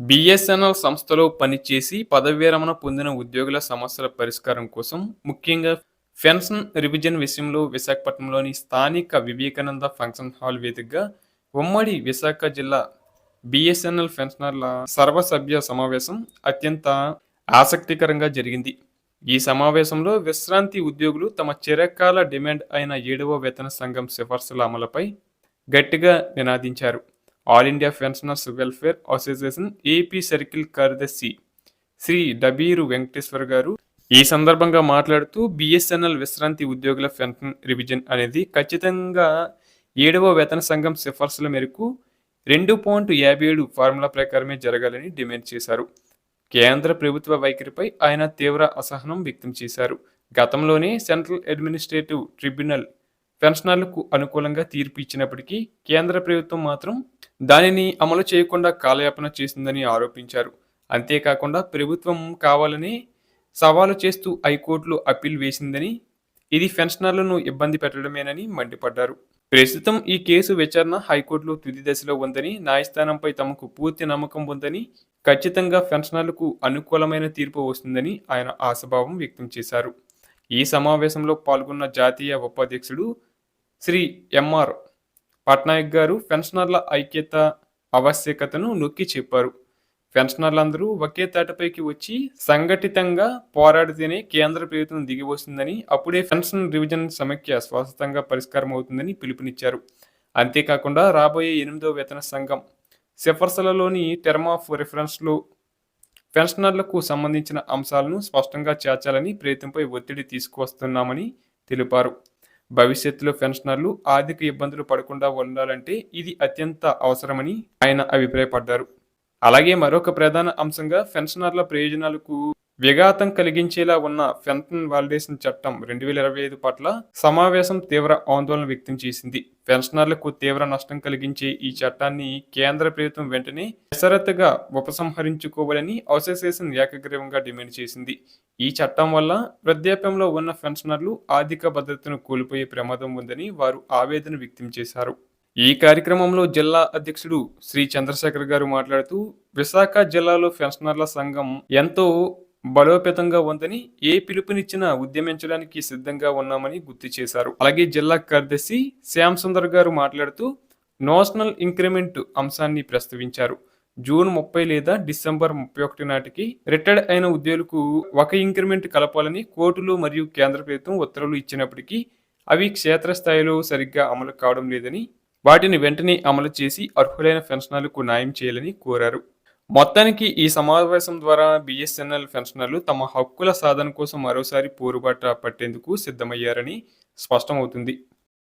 BSNL సంస్థలో పనిచేసి పదవి విరమణ పొందిన ఉద్యోగుల సమస్యల పరిష్కారం కోసం ముఖ్యంగా పెన్షన్ రివిజన్ విషయంలో విశాఖపట్నంలోని స్థానిక వివేకానంద ఫంక్షన్ హాల్ వేదికగా ఉమ్మడి విశాఖ జిల్లా బిఎస్ఎన్ఎల్ పెన్షనర్ల సర్వసభ్య సమావేశం అత్యంత ఆసక్తికరంగా జరిగింది. ఈ సమావేశంలో విశ్రాంతి ఉద్యోగులు తమ చిరకాల డిమాండ్ అయిన ఏడవ వేతన సంఘం సిఫార్సుల అమలుపై గట్టిగా నినాదించారు. All India pensioners welfare association AP circle కార్యదర్శి శ్రీ డబీరు వెంకటేశ్వర్ గారు ఈ సందర్భంగా మాట్లాడుతూ బిఎస్ఎన్ఎల్ విశ్రాంతి ఉద్యోగుల పెన్షన్ రివిజన్ అనేది ఖచ్చితంగా ఏడవ వేతన సంఘం సిఫార్సుల మేరకు రెండు పాయింట్ యాభై ఏడు ఫార్ములా ప్రకారమే జరగాలని డిమాండ్ చేశారు. కేంద్ర ప్రభుత్వ వైఖరిపై ఆయన తీవ్ర అసహనం వ్యక్తం చేశారు. గతంలోనే సెంట్రల్ అడ్మినిస్ట్రేటివ్ ట్రిబ్యునల్ పెన్షనర్లకు అనుకూలంగా తీర్పు ఇచ్చినప్పటికీ కేంద్ర ప్రభుత్వం మాత్రం దానిని అమలు చేయకుండా కాలయాపన చేసిందని ఆరోపించారు. అంతేకాకుండా ప్రభుత్వం కావాలని సవాలు చేస్తూ హైకోర్టులో అప్పీల్ వేసిందని ఇది పెన్షనర్లను ఇబ్బంది పెట్టడమేనని మండిపడ్డారు. ప్రస్తుతం ఈ కేసు విచారణ హైకోర్టులో తుది దశలో ఉందని న్యాయస్థానంపై తమకు పూర్తి నమ్మకం ఉందని ఖచ్చితంగా పెన్షనర్లకు అనుకూలమైన తీర్పు వస్తుందని ఆయన ఆశాభావం వ్యక్తం చేశారు. ఈ సమావేశంలో పాల్గొన్న జాతీయ ఉపాధ్యక్షుడు శ్రీ ఎంఆర్ పట్నాయక్ గారు పెన్షనర్ల ఐక్యత ఆవశ్యకతను నొక్కి చెప్పారు. పెన్షనర్లందరూ ఒకే తాటపైకి వచ్చి సంఘటితంగా పోరాడితేనే కేంద్ర ప్రభుత్వం దిగి వస్తుందని అప్పుడే పెన్షన్ రివిజన్ సమస్య శాశ్వతంగా పరిష్కారం అవుతుందని పిలుపునిచ్చారు. అంతేకాకుండా రాబోయే ఎనిమిదో వేతన సంఘం సిఫార్సులలోని టర్మ్ ఆఫ్ రిఫరెన్స్లో పెన్షనర్లకు సంబంధించిన అంశాలను స్పష్టంగా చేర్చాలని ప్రయత్నంపై ఒత్తిడి తీసుకువస్తున్నామని తెలిపారు. భవిష్యత్తులో పెన్షనర్లు ఆర్థిక ఇబ్బందులు పడకుండా ఉండాలంటే ఇది అత్యంత అవసరమని ఆయన అభిప్రాయపడ్డారు. అలాగే మరొక ప్రధాన అంశంగా పెన్షనర్ల ప్రయోజనాలకు విఘాతం కలిగించేలా ఉన్న ఫెన్టన్ వాలిడేషన్ చట్టం రెండు వేల ఇరవై ఐదు పట్ల సమావేశం తీవ్ర ఆందోళన వ్యక్తం చేసింది. పెన్షనర్లకు తీవ్ర నష్టం కలిగించే ఈ చట్టాన్ని కేంద్ర ప్రభుత్వం వెంటనే బెసరత్తుగా ఉపసంహరించుకోవాలని అసోసియేషన్ ఏకగ్రీవంగా డిమాండ్ చేసింది. ఈ చట్టం వల్ల వృద్ధాప్యంలో ఉన్న పెన్షనర్లు ఆర్థిక భద్రతను కోల్పోయే ప్రమాదం ఉందని వారు ఆవేదన వ్యక్తం చేశారు. ఈ కార్యక్రమంలో జిల్లా అధ్యక్షుడు శ్రీ చంద్రశేఖర్ గారు మాట్లాడుతూ విశాఖ జిల్లాలో పెన్షనర్ల సంఘం ఎంతో బలోపేతంగా ఉందని ఏ పిలుపునిచ్చినా ఉద్యమించడానికి సిద్ధంగా ఉన్నామని గుర్తు చేశారు. అలాగే జిల్లా కార్యదర్శి శ్యామ్ సుందర్ గారు మాట్లాడుతూ నేషనల్ ఇంక్రిమెంట్ అంశాన్ని ప్రస్తావించారు. జూన్ ముప్పై లేదా డిసెంబర్ ముప్పై ఒకటి నాటికి రిటైర్డ్ అయిన ఉద్యోగులకు ఒక ఇంక్రిమెంట్ కలపాలని కోర్టులు మరియు కేంద్ర ప్రభుత్వం ఉత్తర్వులు ఇచ్చినప్పటికీ అవి క్షేత్రస్థాయిలో సరిగ్గా అమలు కావడం లేదని వాటిని వెంటనే అమలు చేసి అర్హులైన పెన్షనర్లకు న్యాయం చేయాలని కోరారు. మొత్తానికి ఈ సమావేశం ద్వారా బిఎస్ఎన్ఎల్ పెన్షనర్లు తమ హక్కుల సాధన కోసం మరోసారి పోరుబాట పట్టేందుకు సిద్ధమయ్యారని స్పష్టమవుతుంది.